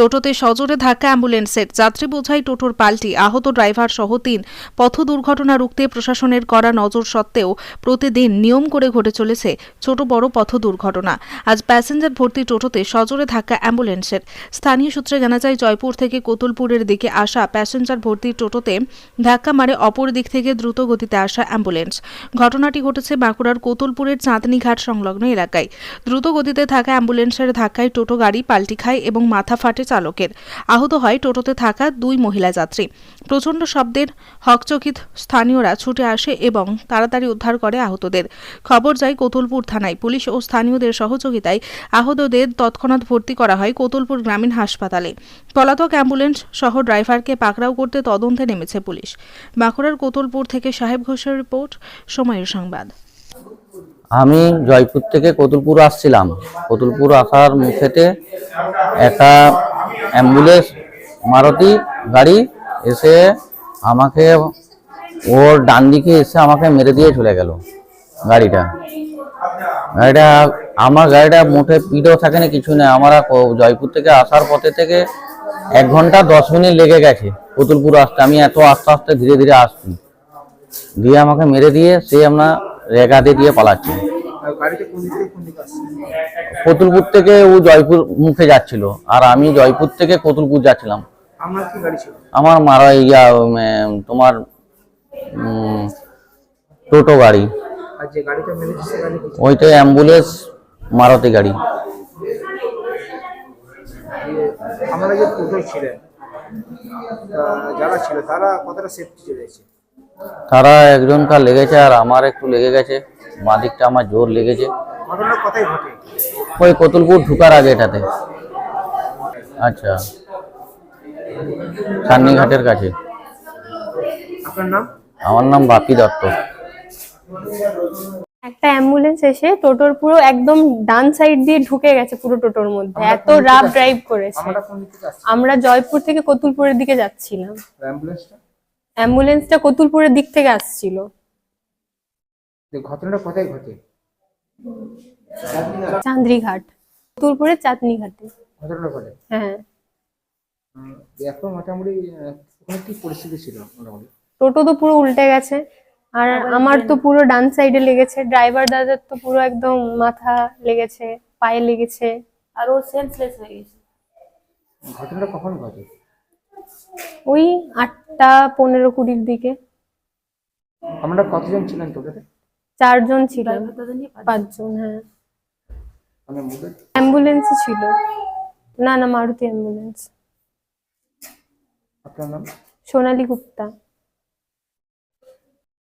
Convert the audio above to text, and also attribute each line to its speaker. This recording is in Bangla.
Speaker 1: টোটোতে সজোরে ধাক্কা অ্যাম্বুলেন্সের। যাত্রী বোঝাই টোটোর পাল্টি। আহত ড্রাইভার সহ তিন। পথ দুর্ঘটনা রুখতে প্রশাসনের করা নজর সত্ত্বেও প্রতিদিন নিয়ম করে ঘটে চলেছে ছোট বড় পথ দুর্ঘটনা। আজ প্যাসেঞ্জার ভর্তি টোটোতে সজোরে ধাক্কা অ্যাম্বুলেন্সের। স্থানীয় সূত্রে জানা যায়, জয়পুর থেকে কোতুলপুরের দিকে আসা প্যাসেঞ্জার ভর্তি টোটোতে ধাক্কা মারে অপর দিক থেকে দ্রুত গতিতে আসা অ্যাম্বুলেন্স। ঘটনাটি ঘটেছে বাঁকুড়ার কোতুলপুরের চাঁদনীঘাট সংলগ্ন এলাকায়। দ্রুত গতিতে থাকা অ্যাম্বুলেন্সের ধাক্কায় টোটো গাড়ি পাল্টি খায় এবং মাথা ফাটে চালকের। আহত হয় টোটোতে থাকা দুই মহিলা যাত্রী। প্রচণ্ড শব্দের হকচকিত স্থানীয়রা ছুটে আসে এবং তাড়াতাড়ি উদ্ধার করে আহতদের। খবর যায় কোতুলপুর থানায়। পুলিশ ও স্থানীয়দের সহযোগিতায় আহতদের তৎক্ষণাৎ ভর্তি করা হয় কোতুলপুর গ্রামীণ হাসপাতালে। পলাতক অ্যাম্বুলেন্স সহ ড্রাইভারকে পাকড়াও করতে তদন্তে নেমেছে পুলিশ। বাঁকুড়ার কোতুলপুর থেকে সাহেব ঘোষের রিপোর্ট, সময়ের সংবাদ।
Speaker 2: আমি জয়পুর থেকে কতুলপুর আসছিলাম। কতুলপুর আসার মুখেতে একটা অ্যাম্বুলেন্স, মারুতি, গাড়ি এসে আমাকে, ওর ডান দিকে এসে আমাকে মেরে দিয়ে চলে গেল গাড়িটা। গাড়িটা, আমার গাড়িটা মোটে পিঠেও থাকে না, কিছু নেই আমরা জয়পুর থেকে আসার পথে থেকে এক ঘণ্টা দশ মিনিট লেগে গেছে পুতুলপুর আসতে। আমি এত আস্তে আস্তে ধীরে ধীরে আসছি। দিয়ে আমাকে মেরে দিয়ে সে আমরা রেগাতে দিয়ে পালাচ্ছে।
Speaker 3: আর কোন দিক থেকে কোন দিকে আসছে?
Speaker 2: কতুলপুর থেকে ও জয়পুর মুখে যাচ্ছিল আর আমি জয়পুর থেকে কতুলপুর যাচ্ছিলাম।
Speaker 3: আমার কি গাড়ি ছিল?
Speaker 2: আমার মারা ইয়া তোমার টোটো গাড়ি।
Speaker 3: আর যে গাড়িটা মেরেছে সে গাড়ি কিছু
Speaker 2: ওইটা অ্যাম্বুলেন্স মারুতি গাড়ি।
Speaker 3: আমরা যে টোটোই ছিলেন তা যারা ছিল তারা কতটা সেফটি চলেছে
Speaker 2: তারা একজনকার লেগেছে আর আমার একটু লেগে গেছে। বাঁ দিকটা আমার জোর লেগেছে। ওই কতুলপুর ঢুকার আগে এটাতে। আচ্ছা। চান্নিঘাটের কাছে। আমার নাম বাপি দত্ত।
Speaker 4: একটা অ্যাম্বুলেন্স এসে টোটোর পুরো একদম ডান সাইড দিয়ে ঢুকে গেছে পুরো টোটোর মধ্যে। এত রাফ ড্রাইভ করেছে।
Speaker 3: আমরা কোন দিক থেকে আসছি
Speaker 4: আমরা জয়পুর থেকে কতুলপুরের দিকে যাচ্ছিলাম।
Speaker 3: অ্যাম্বুলেন্সটা?
Speaker 4: অ্যাম্বুলেন্সটা কতুলপুরের দিক থেকে আসছিল।
Speaker 3: যে ঘটনাটা কোথায় ঘটে?
Speaker 4: চান্দ্রিঘাট কতুলপুরের চাঁদনি ঘাটে
Speaker 3: ঘটনাটা ঘটে
Speaker 4: হ্যাঁ।
Speaker 3: এখন মোটামুটি ওখানে কি পরিস্থিতি ছিল মোটামুটি?
Speaker 4: টোটো তো পুরো উল্টে গেছে। আর আমার তো পুরো ডান সাইডে লেগেছে। ড্রাইভার দাদার তো পুরো একদম মাথা লেগেছে পায়ে লেগেছে।
Speaker 5: আর ও সেন্সলেস হয়ে গেছে।
Speaker 3: ঘটনাটা কখন ঘটে?
Speaker 4: ওই আটটা পনেরো কুড়ির দিকে।
Speaker 3: আমরা কতজন ছিলেন টোটোতে?
Speaker 4: চারজন
Speaker 5: পাঠিয়ে
Speaker 4: পাঁচজন। হ্যাঁ। অ্যাম্বুলেন্স ছিল। না না মারুতি অ্যাম্বুলেন্স।
Speaker 3: আপনার নাম?
Speaker 4: সোনালী গুপ্তা।